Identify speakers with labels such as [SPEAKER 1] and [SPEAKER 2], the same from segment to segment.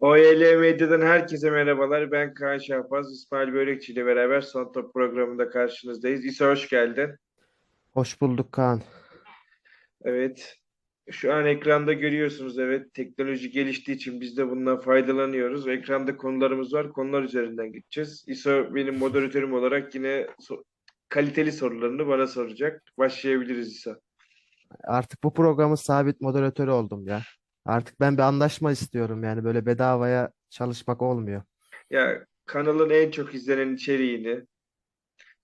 [SPEAKER 1] OYL Medya'dan herkese merhabalar. Ben Kaan Şahbaz, İsmail Börekçi ile beraber Son Top programında karşınızdayız. İsa hoş geldin.
[SPEAKER 2] Hoş bulduk Kaan.
[SPEAKER 1] Evet, şu an ekranda görüyorsunuz. Evet, teknoloji geliştiği için biz de bundan faydalanıyoruz. Ekranda konularımız var. Konular üzerinden gideceğiz. İsa benim moderatörüm olarak yine so- kaliteli sorularını bana soracak. Başlayabiliriz İsa.
[SPEAKER 2] Artık bu programın sabit moderatörü oldum ya. Artık ben bir anlaşma istiyorum yani böyle bedavaya çalışmak olmuyor.
[SPEAKER 1] Ya kanalın en çok izlenen içeriğini,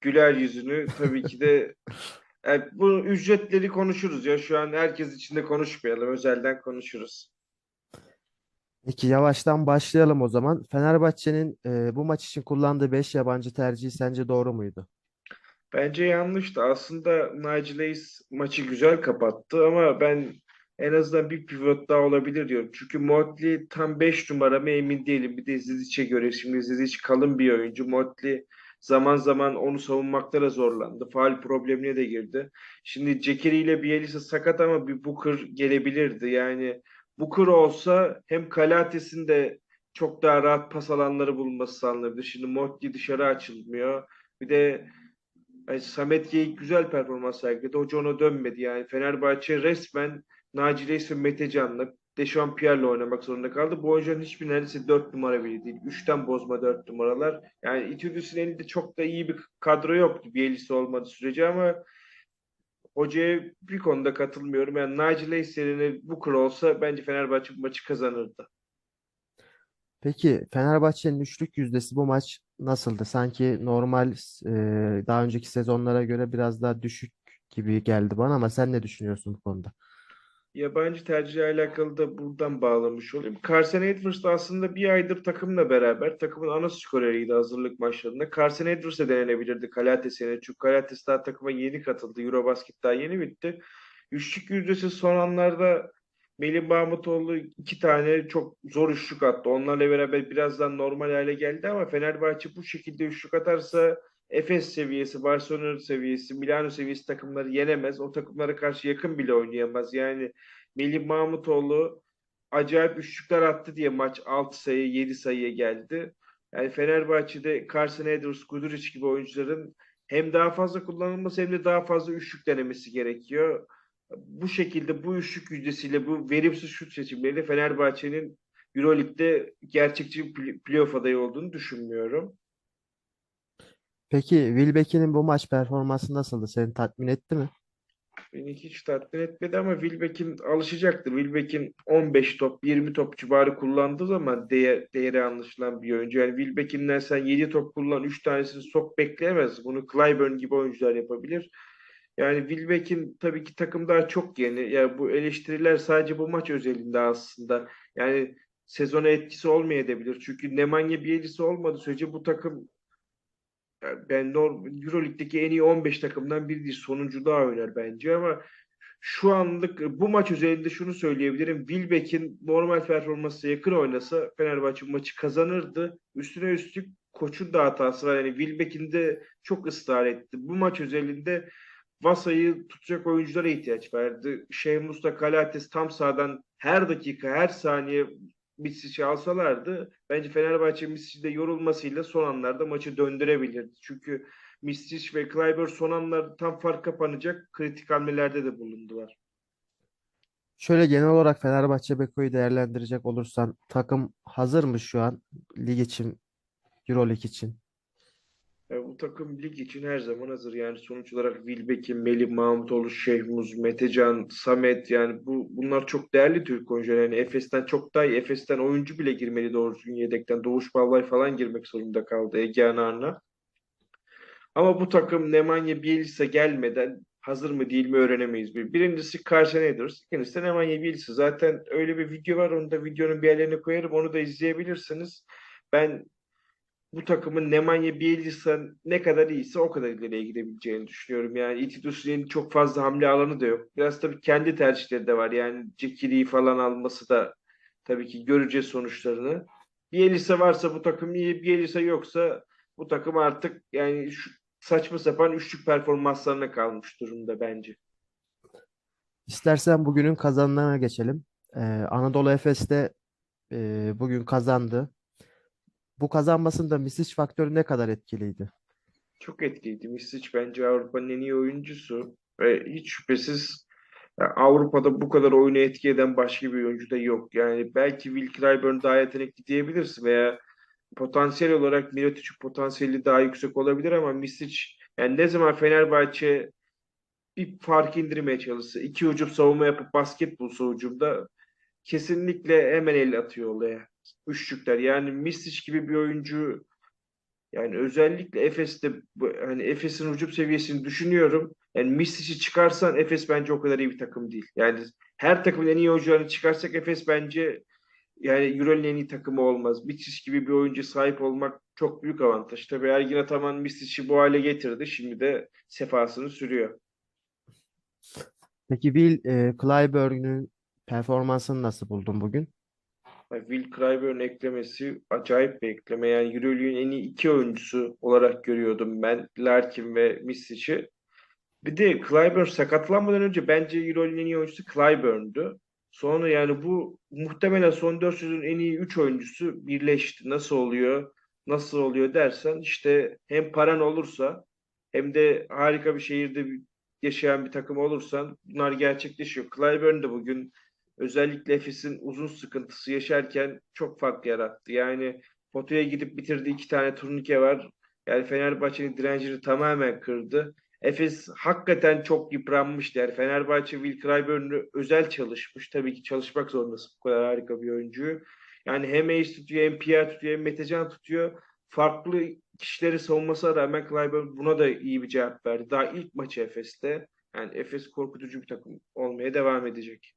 [SPEAKER 1] güler yüzünü tabii ki de Yani bu ücretleri konuşuruz ya. Şu an herkes için de konuşmayalım. Özelden konuşuruz.
[SPEAKER 2] Peki yavaştan başlayalım o zaman. Fenerbahçe'nin e, bu maç için kullandığı 5 yabancı tercihi sence doğru muydu?
[SPEAKER 1] Bence yanlıştı. Aslında Nigel Hayes maçı güzel kapattı ama ben en azından bir pivot daha olabilir diyorum. Çünkü Motley tam 5 numara mı emin değilim. Bir de Zizic'e göre şimdi Zizic kalın bir oyuncu. Motley zaman zaman onu savunmakta da zorlandı. Faul problemine de girdi. Şimdi Cekiri ile Bielisa sakat ama bir Booker gelebilirdi. Yani Booker olsa hem Kalates'in de çok daha rahat pas alanları bulunması sağlanabilir. Şimdi Motley dışarı açılmıyor. Bir de yani Samet Geyik güzel performans sergiledi. Hoca ona dönmedi. Yani Fenerbahçe resmen Naci Reis ve Mete Can'la Deşan Pierre'le oynamak zorunda kaldı. Bu oyuncuların hiçbir neredeyse 4 numara bile değil. 3'ten bozma 4 numaralar. Yani Itudis'in elinde çok da iyi bir kadro yoktu. Bielisa olmadığı sürece ama hocaya bir konuda katılmıyorum. Yani Naci Reis yerine Booker olsa bence Fenerbahçe bu maçı kazanırdı.
[SPEAKER 2] Peki Fenerbahçe'nin üçlük yüzdesi bu maç nasıldı? Sanki normal e, daha önceki sezonlara göre biraz daha düşük gibi geldi bana ama sen ne düşünüyorsun bu konuda?
[SPEAKER 1] Yabancı tercihle alakalı da buradan bağlamış olayım. Carson Edwards da aslında bir aydır takımla beraber takımın ana skoreriydi hazırlık maçlarında. Carson Edwards'e denenebilirdi Kalates'e. Çünkü Kalates daha takıma yeni katıldı. Eurobasket daha yeni bitti. Üçlük yüzdesi son anlarda Melih Mahmutoğlu iki tane çok zor üçlük attı. Onlarla beraber birazdan normal hale geldi ama Fenerbahçe bu şekilde üçlük atarsa Efes seviyesi, Barcelona seviyesi, Milano seviyesi takımları yenemez. O takımlara karşı yakın bile oynayamaz. Yani Melih Mahmutoğlu acayip üçlükler attı diye maç 6 sayı 7 sayıya geldi. Yani Fenerbahçe'de Carson Edwards, Guduric gibi oyuncuların hem daha fazla kullanılması hem de daha fazla üçlük denemesi gerekiyor. Bu şekilde bu üçlük yüzdesiyle bu verimsiz şut seçimleriyle Fenerbahçe'nin Euroleague'de gerçekçi bir play- playoff adayı olduğunu düşünmüyorum.
[SPEAKER 2] Peki Wilbeck'in bu maç performansı nasıldı? Seni tatmin etti mi?
[SPEAKER 1] Beni hiç tatmin etmedi ama Wilbeck'in alışacaktır. Wilbeck'in 15 top, 20 top civarı kullandığı zaman değer, değeri anlaşılan bir oyuncu. Yani Wilbeck'inden sen 7 top kullan, 3 tanesini sok bekleyemez. Bunu Clyburn gibi oyuncular yapabilir. Yani Wilbeck'in tabii ki takım daha çok yeni. Yani bu eleştiriler sadece bu maç özelinde aslında. Yani sezona etkisi olmayabilir. Çünkü Nemanja Bjelica olmadığı sürece bu takım ben Euroleague'deki en iyi 15 takımdan biri değil. Sonunculuğa oynar bence ama şu anlık bu maç üzerinde şunu söyleyebilirim. Wilbeck'in normal performansa yakın oynasa Fenerbahçe maçı kazanırdı. Üstüne üstlük koçun da hatası var. Yani Wilbeck'in de çok ısrar etti. Bu maç özelinde Vasa'yı tutacak oyunculara ihtiyaç verdi. Şehmus'la Kalates tam sahadan her dakika, her saniye Misic'i alsalardı bence Fenerbahçe Misic'de yorulmasıyla son anlarda maçı döndürebilirdi. Çünkü Misic ve Clyburn son anlarda tam fark kapanacak kritik hamlelerde de bulundular.
[SPEAKER 2] Şöyle genel olarak Fenerbahçe Beko'yu değerlendirecek olursan takım hazır mı şu an lig için, Euroleague için?
[SPEAKER 1] Ya bu takım lig için her zaman hazır. Yani sonuç olarak Wilbekin, Melih Mahmutoğlu, Şehmuz, Metecan, Samet yani bu bunlar çok değerli Türk oyuncular. Yani Efes'ten çok daha iyi. Efes'ten oyuncu bile girmeli doğru düzgün yedekten. Doğuş Balbay falan girmek zorunda kaldı Egehan Arna. Ama bu takım Nemanja Bjelica gelmeden hazır mı değil mi öğrenemeyiz. Bir. Birincisi Carson Edwards, ikincisi de Nemanja Bjelica. Zaten öyle bir video var. Onu da videonun bir yerlerine koyarım. Onu da izleyebilirsiniz. Ben bu takımın Nemanja Bjelica ne kadar iyiyse o kadar ileriye gidebileceğini düşünüyorum. Yani Itudis'in çok fazla hamle alanı da yok. Biraz tabii kendi tercihleri de var. Yani Cekiri'yi falan alması da tabii ki göreceğiz sonuçlarını. Bielisa varsa bu takım iyi, Bielisa yoksa bu takım artık yani şu saçma sapan üçlük performanslarına kalmış durumda bence.
[SPEAKER 2] İstersen bugünün kazananına geçelim. Ee, Anadolu Efes'te e, bugün kazandı. Bu kazanmasında Misic faktörü ne kadar etkiliydi?
[SPEAKER 1] Çok etkiliydi. Misic bence Avrupa'nın en iyi oyuncusu ve hiç şüphesiz ya Avrupa'da bu kadar oyunu etki eden başka bir oyuncu da yok. Yani belki Will Clyburn daha yetenekli diyebilirsin veya potansiyel olarak Mirotic'in potansiyeli daha yüksek olabilir ama Misic yani ne zaman Fenerbahçe bir fark indirmeye çalışsa, iki hücum savunma yapıp basket bulsa hücumda kesinlikle hemen el atıyor olaya. Üçlükler. Yani Misic gibi bir oyuncu yani özellikle Efes'te hani Efes'in hücum seviyesini düşünüyorum. Yani Misic'i çıkarsan Efes bence o kadar iyi bir takım değil. Yani her takımın en iyi oyuncularını çıkarsak Efes bence yani Euroleague'in en iyi takımı olmaz. Mičić gibi bir oyuncu sahip olmak çok büyük avantaj. Tabii Ergin Ataman Misic'i bu hale getirdi. Şimdi de sefasını sürüyor.
[SPEAKER 2] Peki Will e, Clyburn'un performansını nasıl buldun bugün?
[SPEAKER 1] Will Clyburn eklemesi acayip bir ekleme. Yani Euroleague'in en iyi iki oyuncusu olarak görüyordum ben Larkin ve Misic'i. Bir de Clyburn sakatlanmadan önce bence Euroleague'in en iyi oyuncusu Clyburn'du. Sonra yani bu muhtemelen son 4 sezonun en iyi 3 oyuncusu birleşti. Nasıl oluyor? Nasıl oluyor dersen işte hem paran olursa hem de harika bir şehirde yaşayan bir takım olursan bunlar gerçekleşiyor. Clyburn de bugün özellikle Efes'in uzun sıkıntısı yaşarken çok fark yarattı. Yani potaya gidip bitirdiği iki tane turnike var. Yani Fenerbahçe'nin direncini tamamen kırdı. Efes hakikaten çok yıpranmıştı. Yani Fenerbahçe Will Clyburn'u özel çalışmış. Tabii ki çalışmak zorundasın bu kadar harika bir oyuncuyu. Yani hem Ace tutuyor hem Pierre tutuyor hem Metecan tutuyor. Farklı kişileri savunmasına rağmen Clyburn buna da iyi bir cevap verdi. Daha ilk maçı Efes'te. Yani Efes korkutucu bir takım olmaya devam edecek.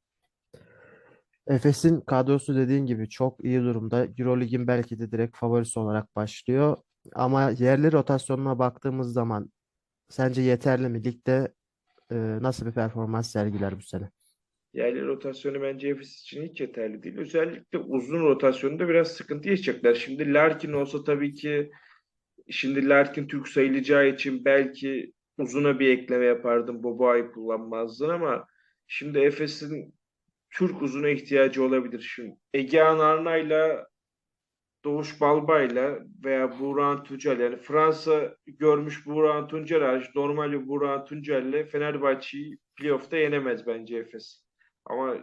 [SPEAKER 2] Efes'in kadrosu dediğin gibi çok iyi durumda. Euroleague'in belki de direkt favorisi olarak başlıyor. Ama yerli rotasyonuna baktığımız zaman sence yeterli mi? Ligde e, nasıl bir performans sergiler bu sene?
[SPEAKER 1] Yerli rotasyonu bence Efes için hiç yeterli değil. Özellikle uzun rotasyonda biraz sıkıntı yaşayacaklar. Şimdi Larkin olsa tabii ki şimdi Larkin Türk sayılacağı için belki uzuna bir ekleme yapardım. Boboa'yı kullanmazdın ama şimdi Efes'in Türk uzuna ihtiyacı olabilir. Şimdi Egehan Arna'yla Doğuş Balbay'la veya Buğra Tuncel yani Fransa görmüş Buğra Tuncel hariç normal bir Buğra Tuncel'le Fenerbahçe'yi playoff'ta yenemez bence Efes. Ama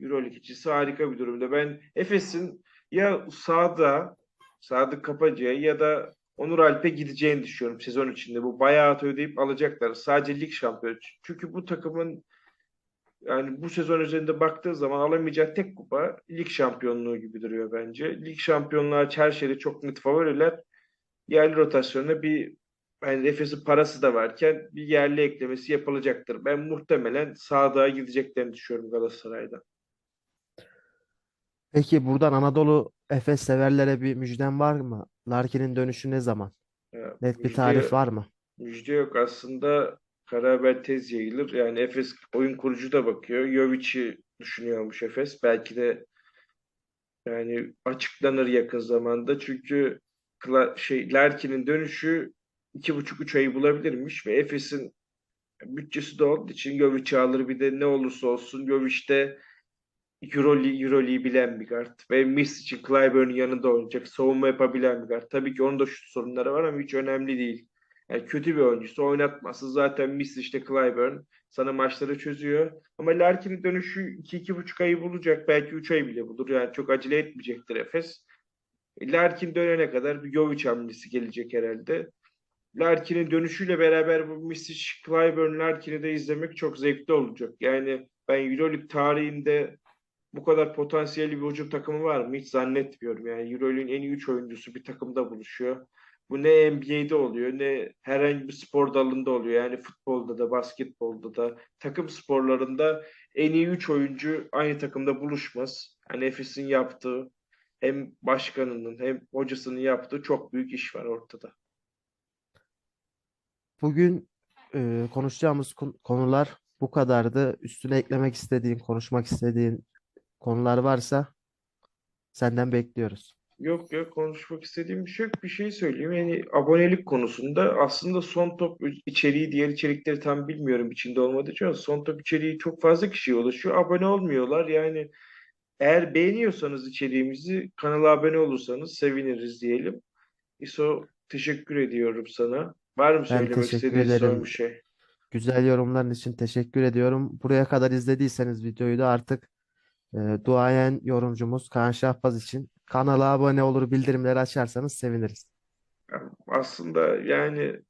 [SPEAKER 1] Euroleague içisi harika bir durumda. Ben Efes'in ya sağda Sadık Kapacı'ya ya da Onur Alp'e gideceğini düşünüyorum sezon içinde. Bu bayağı ödeyip alacaklar. Sadece lig şampiyonu. Çünkü bu takımın yani bu sezon üzerinde baktığı zaman alamayacağı tek kupa lig şampiyonluğu gibi duruyor bence. Lig şampiyonluğu her şeyde çok net favoriler. Yerli rotasyonuna bir yani Efes'in parası da varken bir yerli eklemesi yapılacaktır. Ben muhtemelen Sadık'a gideceklerini düşünüyorum Galatasaray'da.
[SPEAKER 2] Peki buradan Anadolu Efes severlere bir müjden var mı? Larkin'in dönüşü ne zaman?
[SPEAKER 1] Ya,
[SPEAKER 2] Net bir
[SPEAKER 1] müjde,
[SPEAKER 2] tarih var mı?
[SPEAKER 1] müjde yok. Aslında kara haber tez yayılır. Yani Efes oyun kurucu da bakıyor. Jovic'i düşünüyormuş Efes. Belki de yani açıklanır yakın zamanda. Çünkü şey Larkin'in dönüşü iki buçuk üç ayı bulabilirmiş ve Efes'in bütçesi de olduğu için Jovic'i alır bir de ne olursa olsun Jovic de Euroleague, Euroleague'i bilen bir guard. Ve Misic'in Clyburn'un yanında oynayacak. Savunma yapabilen bir guard. Tabii ki onun da şu sorunları var ama hiç önemli değil. Yani kötü bir oyuncusu oynatması zaten Misic'te Clyburn sana maçları çözüyor. Ama Larkin'in dönüşü 2-2,5 ayı bulacak. Belki 3 ay bile bulur. Yani çok acele etmeyecektir Efes. E, Larkin dönene kadar bir Jovic hamlesi gelecek herhalde. Larkin'in dönüşüyle beraber bu Misic, Clyburn, Larkin'i de izlemek çok zevkli olacak. Yani ben Euroleague tarihinde bu kadar potansiyelli bir hücum takımı var mı? Hiç zannetmiyorum. Yani Euroleague'in en iyi 3 oyuncusu bir takımda buluşuyor. Bu ne NBA'de oluyor ne herhangi bir spor dalında oluyor. Yani futbolda da, basketbolda da, takım sporlarında en iyi 3 oyuncu aynı takımda buluşmaz. Yani Efes'in yaptığı hem başkanının hem hocasının yaptığı çok büyük iş var ortada.
[SPEAKER 2] Bugün e, konuşacağımız kon- konular bu kadardı. Üstüne eklemek istediğin, konuşmak istediğin konular varsa senden bekliyoruz.
[SPEAKER 1] Yok yok konuşmak istediğim bir şey yok. Bir şey söyleyeyim. Yani abonelik konusunda aslında son top içeriği, diğer içerikleri tam bilmiyorum içinde olmadığı için son top içeriği çok fazla kişiye ulaşıyor. Abone olmuyorlar. Yani Eğer beğeniyorsanız içeriğimizi kanala abone olursanız seviniriz diyelim. İso teşekkür ediyorum sana. Var mı
[SPEAKER 2] Ben
[SPEAKER 1] söylemek
[SPEAKER 2] teşekkür
[SPEAKER 1] istediğin son
[SPEAKER 2] ederim.
[SPEAKER 1] bir şey?
[SPEAKER 2] Güzel yorumların için teşekkür ediyorum. Buraya kadar izlediyseniz videoyu da artık e, duayen yorumcumuz Kaan Şahbaz için kanala abone olur, bildirimleri açarsanız seviniriz.
[SPEAKER 1] Aslında yani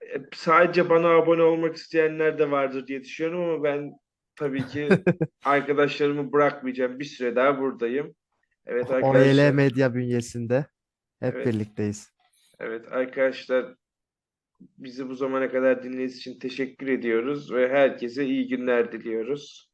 [SPEAKER 1] e, sadece bana abone olmak isteyenler de vardır diye düşünüyorum ama ben tabii ki arkadaşlarımı bırakmayacağım. Bir süre daha buradayım. Evet
[SPEAKER 2] OYL
[SPEAKER 1] arkadaşlar.
[SPEAKER 2] Medya bünyesinde hep
[SPEAKER 1] Evet.
[SPEAKER 2] birlikteyiz.
[SPEAKER 1] Evet arkadaşlar bizi bu zamana kadar dinlediğiniz için teşekkür ediyoruz ve herkese iyi günler diliyoruz.